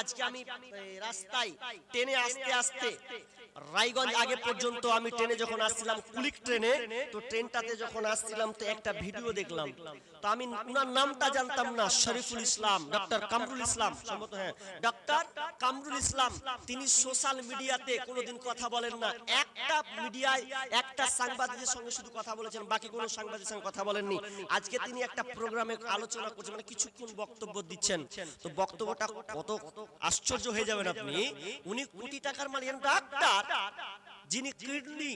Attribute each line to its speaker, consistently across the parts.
Speaker 1: আজকে আমি রাস্তায় ট্রেনে আসতে আসতে রায়গঞ্জ আগে পর্যন্ত আমি ট্রেনে যখন আসছিলাম কুলিক ট্রেনে তো ট্রেনটাতে যখন আসছিলাম তো একটা ভিডিও দেখলাম। তো আমি উনার নামটা জানতাম না শরীফুল ইসলাম ডক্টর কামরুল ইসলাম সম্ভবত হ্যাঁ। ডক্টর কামরুল ইসলাম তিনি সোশ্যাল মিডিয়াতে কোনোদিন কথা বলেন না। একটা মিডিয়ায় একটা সাংবাদিকের সঙ্গে শুধু কথা বলেছেন বাকি কোনো সাংবাদিকের সঙ্গে কথা বলেননি। আজকে তিনি একটা প্রোগ্রামে আলোচনা করছেন মানে কিছুক্ষণ বক্তব্য দিচ্ছেন তো বক্তব্যটা কত আশ্চর্য হয়ে যাবেন আপনি। উনি কোটি টাকার মালিক ডাক্তার, যিনি কিডনি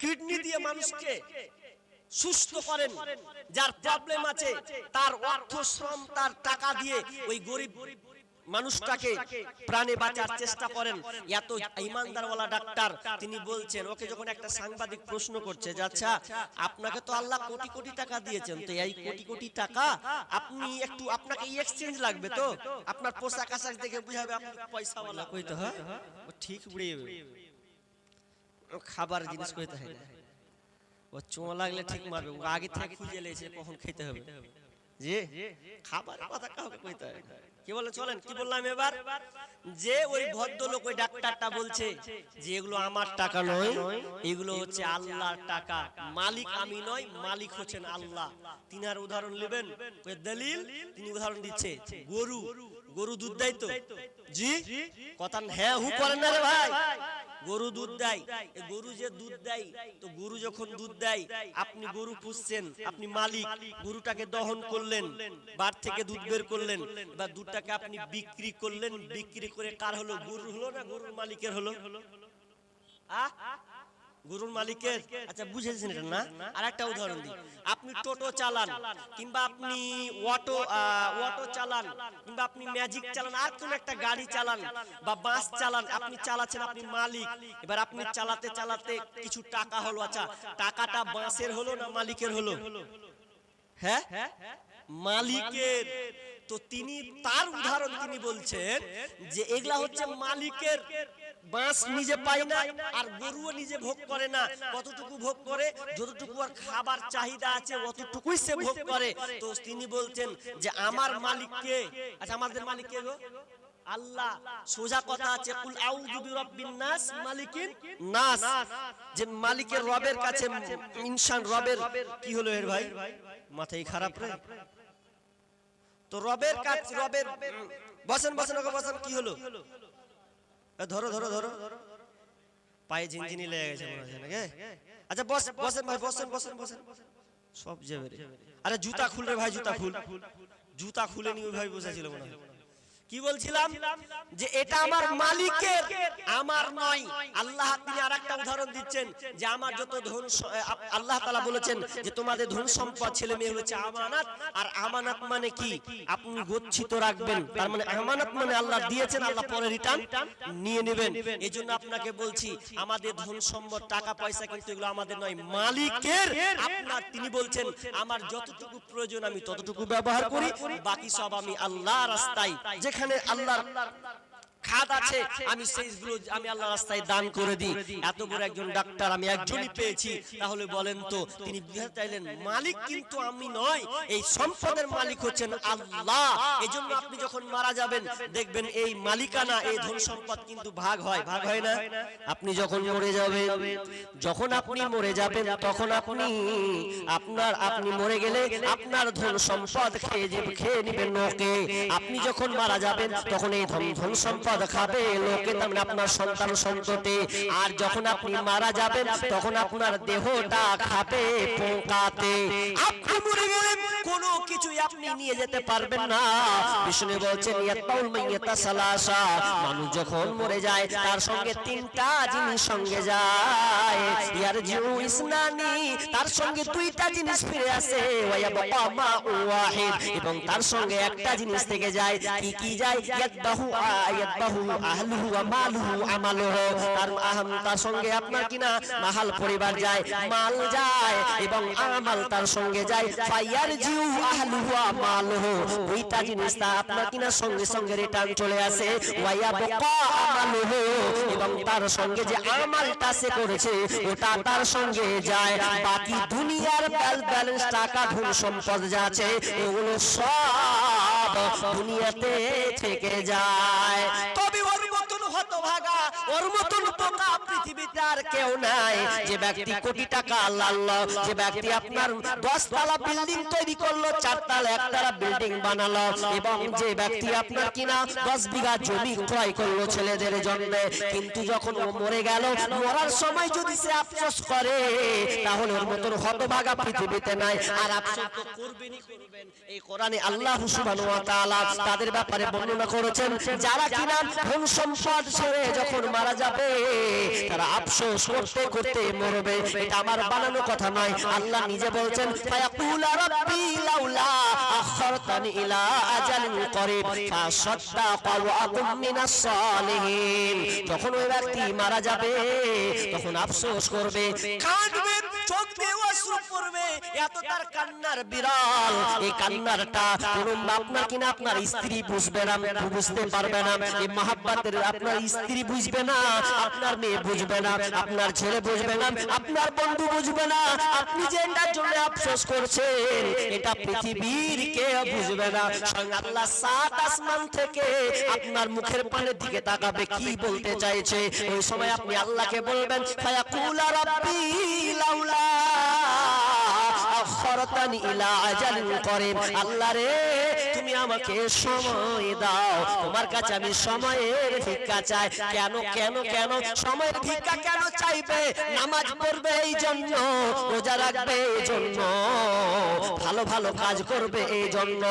Speaker 1: কিডনি দিয়ে মানুষকে সুস্থ করেন, যার প্রবলেম আছে, তার অর্থ শ্রম, তার টাকা দিয়ে ওই গরিব মানুষটাকে প্রাণে বাঁচার চেষ্টা করেন। এত ইমানদারওয়ালা ডাক্তার তিনি বলছেন ওকে যখন একটা সাংবাদিক প্রশ্ন করছে যে আচ্ছা আপনাকে তো আল্লাহ কোটি কোটি টাকা দিয়েছেন তো এই কোটি কোটি টাকা আপনি একটু আপনাকে এক্সচেঞ্জ লাগবে তো। আপনার পোশাক আশাক দেখে বুঝাবে আপনি পয়সাওয়ালা। কইতে হয়? ও ঠিক ও খাবার জিনিস কইতে হয় না। ও চোঁ লাগলে ঠিক মারবে ও আগে থেকে খুঁজে লেছে কখন খেতে হবে। যে খাবার কথা কাউকে কইতে হয়। কি বলে চলেন? কি বললাম এবার? যে ওই ভদ্রলোক ওই ডাক্তারটা বলছে যে এগুলো আমার টাকা নয় এগুলো হচ্ছে আল্লাহর টাকা। মালিক আমি নয় মালিক হচ্ছেন আল্লাহ। আর উদাহরণ নেবেন? ওই দলিল তিনি উদাহরণ দিচ্ছে গরু। গরু দুধ দেয় তো? জি? কথা হ্যাঁ হু করেন না রে ভাই। গরু দুধ দেয়। গরু যে দুধ দেয় তো গরু যখন দুধ দেয় আপনি গরু পুষছেন আপনি মালিক গরুটাকে দহন করলেন বার থেকে দুধ বের করলেন বা দুধটাকে আপনি বিক্রি করলেন বিক্রি করে কার হলো? গরুর হলো না গরুর মালিকের হলো? আহ? গরুর মালিকের? আচ্ছা বুঝেছেন এটা না? আর একটা উদাহরণ দিই। আপনি টোটো চালান কিংবা আপনি অটো অটো চালান কিংবা আপনি ম্যাজিক চালান আর কোন একটা গাড়ি চালান বা বাস চালান আপনি চালাচ্ছেন আপনি মালিক। এবার আপনি চালাতে চালাতে কিছু টাকা হলো আচ্ছা টাকাটা বাসের হলো না মালিকের হলো? হ্যাঁ? মালিকের। তো তিনি তার উদাহরণ তিনি বলছেন যে এগুলা হচ্ছে মালিকের বাঁশ নিজে পায় না আর গরুও নিজে ভোগ করে না। কতটুকু ভোগ করে, যতটুকু আর খাবার চাহিদা আছে অতটুকুই সে ভোগ করে। তো তিনি বলছেন যে আমার মালিককে আচ্ছা আমাদের মালিক কে গো? আল্লাহ, সোজা কথা আছে, কুল আউযু বিরাব্বিন নাস, মালিকিন নাস। যে মালিকের রবের কাছে ইনসান রবের কি হলো এর ভাই? মাথায় খারাপ রে? তো রবের কাজ রবের বসেন বসেন ওকে বসেন কি হলো? ধরো ধরো ধরো। পায়ে ঝিনঝিনি লেগে গেছে মনে হচ্ছে নাকি? আচ্ছা বস বসেন ভাই বসেন বসেন বসেন সব যাবে আরে জুতা খুল রে ভাই জুতা খুল। জুতা খুলে। নি ওই ভাই বসেছিল মনে হয়। কি বলছিলাম? যে এটা আমার মালিকের আমার নয়। আল্লাহ তিনি আরেকটা উদাহরণ দিচ্ছেন যে আমার যত ধন আল্লাহ তাআলা বলেছেন যে তোমাদের ধন সম্পদ ছেলে মেয়ে হচ্ছে আমানত আর আমানত। মানে কি? আপনি গচ্ছিত রাখবেন। তার মানে আমানত মানে আল্লাহ দিয়েছেন আল্লাহ পরে রিটার্ন নিয়ে নেবেন। এই জন্য আপনাকে বলছি আমাদের ধন সম্পদ টাকা পয়সা কিন্তু এগুলো আমাদের নয়। মালিকের আপনার তিনি বলছেন আমার যতটুকু প্রয়োজন আমি ততটুকু ব্যবহার করি বাকি সব আমি আল্লাহ রাস্তায় যেখানে আল্লাহর খাদ আছে আমি সেইগুলো আমি আল্লাহ রাস্তায় দান করে দিই। এত বড় একজন ডাক্তার আমি একজনই পেয়েছি। তাহলে বলেন তো তিনি বুঝাতে চাইলেন মালিক কিন্তু আমি নয় এই সম্পদের মালিক হচ্ছেন আল্লাহ। এই জন্য আপনি যখন মারা যাবেন দেখবেন এই মালিকানা এই ধন সম্পদ কিন্তু ভাগ হয় ভাগ হয় না? আপনি যখন মরে যাবেন যখন আপনি মরে যাবেন তখন আপনি আপনার আপনি মরে গেলে আপনার ধন সম্পদ খেয়ে খেয়ে নেবেন লোকে আপনি যখন মারা যাবেন তখন এই ধন ধন সম্পদ খাবে, লোকে তার মানে আপনার সন্তান সন্ততি। আর যখন আপনি মারা যাবেন, তখন আপনার দেহটা খাবে, পোকাতে। আপনি মরে গেলে কোনো কিছুই আপনি নিয়ে যেতে পারবেন না। বিষ্ণু বলছেন ইয়াতাউল মাইয়াতা সালাসা। মানুষ যখন মরে যায়, তার সঙ্গে তিনটা জিনিস সঙ্গে যায়। ইয়ার জিউ ইসনানি, তার সঙ্গে দুইটা জিনিস ফিরে আসে ওয়া বাবা মা ওয়াহিদ। এবং তার সঙ্গে একটা জিনিস থেকে যায়, কি কি যায়? ইয়াদবাহু আমালুহু। তার সঙ্গে আপনার কিনা মাহাল পরিবার যায়, মাল যায় এবং আমাল তার সঙ্গে চলে আসে। ওয়া বাকা তার সঙ্গে যে আমালটা সে করেছে তার সঙ্গে যায়। বাকি দুনিয়ার সম্পদ যা আছে ওগুলো সব দুনিয়াতে থেকে যায়। কবি ওর মতন হতভাগা ওর মতন বোকা পৃথিবীতে আর কেউ নাই। যে ব্যক্তি কোটি টাকা যে ব্যক্তি আপনার দশতলা বিল্ডিং তৈরি করল চারতলা একতলা বিল্ডিং বানালো। এবং যে ব্যক্তি আপনার কিনা দশ বিঘা জমি ক্রয় করল ছেলেদের জন্য। কিন্তু যখন ও মরে গেল মরার সময় যদি সে আফসোস করে তাহলে ওর মতন হতভাগা পৃথিবীতে নাই। আর আফসোস তো করবেনই করবেন। এই কোরআনে আল্লাহ সুবহানাহু ওয়া তাআলা তাদের ব্যাপারে বর্ণনা করেছেন যারা কিনা ধন সম্পদ ছেড়ে যখন মারা যাবে। তারা আফসোস করতে করতে মরবে। এটা আমার বানানো কথা নয়। আল্লাহ নিজে বলছেন, ফায়াকুলা রাব্বি লাউলা আখরতানি ইলা আজালিন করিব। ফাসাদ্দাকা ওয়া আকুম মিনাস সালিহিন। যখন ওই ব্যক্তি মারা যাবে, তখন আফসোস করবে। কাঁদবে পড়বে এত তার কান্নার বিরাল এই কান্নারটা কোন আপনার কিনা আপনার স্ত্রী বুঝবে না বুঝতে পারবে না। এই মহাব্বাতের আপনার স্ত্রী বুঝবে না, আপনার মেয়ে বুঝবে না, আপনার ছেলে বুঝবে না, আপনার বন্ধু বুঝবে না। আপনি যে এটার জন্য আফসোস করছেন, এটা পৃথিবীর কেউ বুঝবে না। স্বয়ং আল্লাহ সাত আসমান থেকে আপনার মুখের পানের দিকে তাকাবে, কি বলতে চাইছে? ওই সময় আপনি আল্লাহকে বলবেন, ফায়াকুলা রাব্বি আল্লাহ রে আমাকে সময় দাও। তোমার কাছে আমি সময়ের ভিক্ষা চাই। কেন কেন কেন সময়ের ভিক্ষা কেন চাইবে? নামাজ পড়বে এই জন্য রোজা রাখবে এই জন্য। ভালো ভালো কাজ করবে এই জন্য।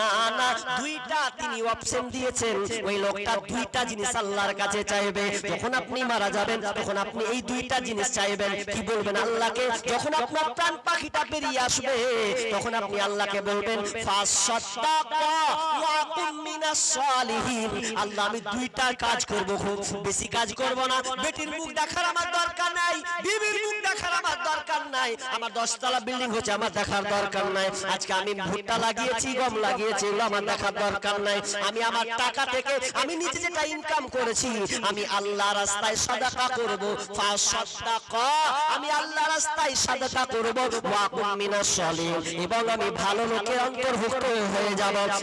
Speaker 1: না না দুইটা তিনি অপশন দিয়েছেন। ওই লোকটা দুইটা জিনিস আল্লাহর কাছে চাইবে। যখন আপনি মারা যাবেন তখন আপনি এই দুইটা জিনিস চাইবেন। কি বলবেন আল্লাহকে? যখন আপনার প্রাণ পাখিটা বেরিয়ে আসবে তখন আপনি আল্লাহকে বলবেন মিনাস সালিহিন আল্লাহ, আমি দুইটা কাজ করব বেশি কাজ করব না। বেটির মুখ দেখার আমার দরকার নাই, বিবির মুখ দেখার আমার দরকার নাই। আমার দশতলা বিল্ডিং হচ্ছে, আমার দেখার দরকার নাই। আজকে আমি ভুট্টা লাগিয়েছি, গম লাগিয়েছি, এগুলো আমার দেখার দরকার নাই। আমি আমার টাকা থেকে, আমি নিজে যেটা ইনকাম করেছি, আমি আল্লাহ রাস্তায় সাদাকা করব। আমি আল্লাহ রাস্তায় সাদাকা করব। ওয়া কুম মিনাস সালিহিন। এবং আমি ভালো লোকের অন্তর্ভুক্ত হয়ে যাব।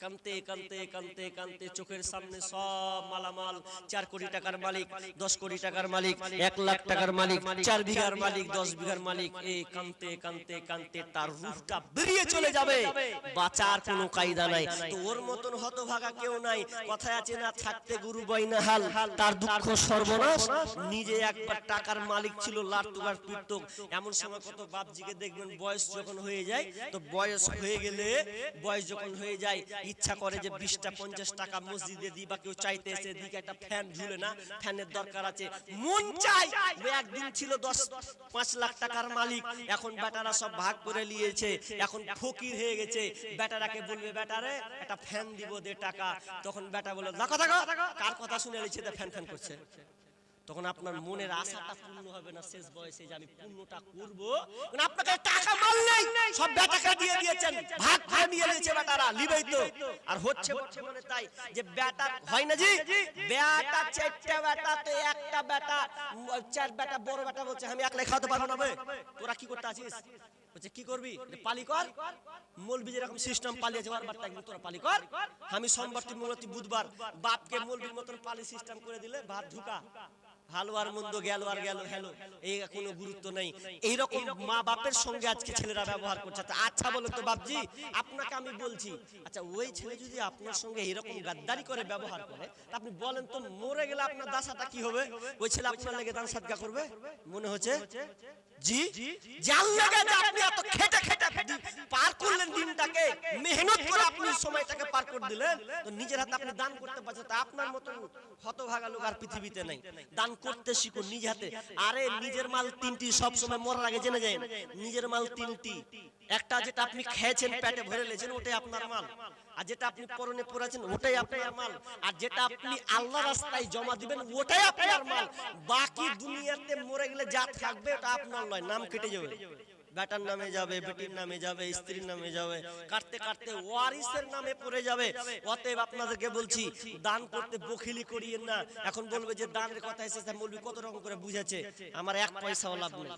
Speaker 1: কানতে কানতে কানতে কানতে চোখের সামনে সব মালামাল চার কোটি টাকার মালিক দশ কোটি টাকার মালিক এক লাখ টাকার মালিক চার বিঘার মালিক দশ বিঘার মালিক এই কানতে কানতে কানতে তার রূপটা বেরিয়ে চলে যাবে। বাঁচার কোনো কায়দা নাই। তো ওর মতন হতভাগা কেউ নাই। কথায় আছে না থাকতে গুরু বইনা হাল। তার দুঃখ সর্বনাশ। নিজে একবার টাকার মালিক ছিল লাটুকার পিটতো এমন সময় কত বাপজিকে দেখবেন বয়স যখন হয়ে যায় তো বয়স হয়ে গেলে বয়স যখন হয়ে যায় ইচ্ছা করে যে বিশটা পঞ্চাশ টাকা মসজিদে দিই বা কেউ চাইতে এসে দিকে একটা ফ্যান ঝুলে না, ফ্যানের দরকার আছে। মন চাই একদিন ছিল দশ, পাঁচ লাখ টাকার মালিক, এখন বেটারা সব ভাগ করে নিয়েছে, এখন ফকির হয়ে গেছে। বেটারাকে বলবে বেটারে একটা ফ্যান দিব দে টাকা। তখন বেটা বলে দেখো দেখো কার কথা শুনে লিছে ফ্যান ফ্যান করছে। তখন আপনার মনের আশাটা পূর্ণ হবে না শেষ বয়সে যে আমি পূর্ণটা করব। আপনাকে টাকা মাল নেই। সব বেটাকে দিয়ে দিয়েছেন। ভাগ করে নিয়ে নিয়েছে বেটারা লিবেই তো আর হচ্ছে বর্তমানে তাই যে বেটা হয় না জি? বেটা চারটা বেটা তো একটা বেটা। চার বেটা বড় বেটা বলছে আমি একলাই খাওয়াতে পারব না তোরা কি করতে আছিস বলছে কি করবি? পালি কর। মৌলবি যেরকম সিস্টেম পালিয়েছে ওর বার্তা একদিন তোরা পালি কর। আমি সোমবার মূলত বুধবার বাপকে মৌলবির মতন পালি সিস্টেম করে দিলে ভাত ঢুকা। ভালো আর মন্দ গেল আর গেল, হ্যালো, এই কোনো গুরুত্ব নেই। এইরকম মা বাপের সঙ্গে আজকে ছেলেরা ব্যবহার করছে। আচ্ছা বলো তো বাপজি, আপনাকে আমি বলছি আচ্ছা ওই ছেলে যদি আপনার সঙ্গে এরকম গাদ্দারি করে, ব্যবহার করে আপনি বলেন তো মরে গেলে আপনার দাসাটা কি হবে? ওই ছেলে আপনার লেগে দান সাদগা করবে? মনে হচ্ছে? জি? যার লাগে যে আপনি এত খেটে খেটে পার করলেন দিনটাকে মেহনত করে আপনি সময়টাকে পার করে দিলেন। তো নিজের হাতে আপনি দান করতে পারছেন তা আপনার মতন হতভাগা লোক আর পৃথিবীতে নেই। দান করতে শিখুন নিজ হাতে। আরে নিজের মাল তিনটি সব সময় মরার আগে জেনে যায় নিজের মাল তিনটি। একটা যেটা আপনি খেয়েছেন পেটে ভরে লেছেন ওটাই আপনার মাল। আর যেটা আপনি পরনে পরেছেন ওটাই আপনার মাল। আর যেটা আপনি আল্লাহ রাস্তায় জমা দিবেন ওটাই আপনার মাল বাকি দুনিয়াতে মরে গেলে যা থাকবে ওটা আপনার নয় নাম কেটে যাবে। বেটার নামে যাবে, বেটির নামে যাবে, স্ত্রীর নামে যাবে। কাটতে কাটতে ওয়ারিসের নামে পড়ে যাবে। অতএব আপনাদেরকে বলছি, দান করতে বখিলি করিয়েন না। এখন বলবে যে দানের কথা এসেছে, মৌলবি কত রকম করে বুঝেছে। আমার এক পয়সাও লাভ নেই।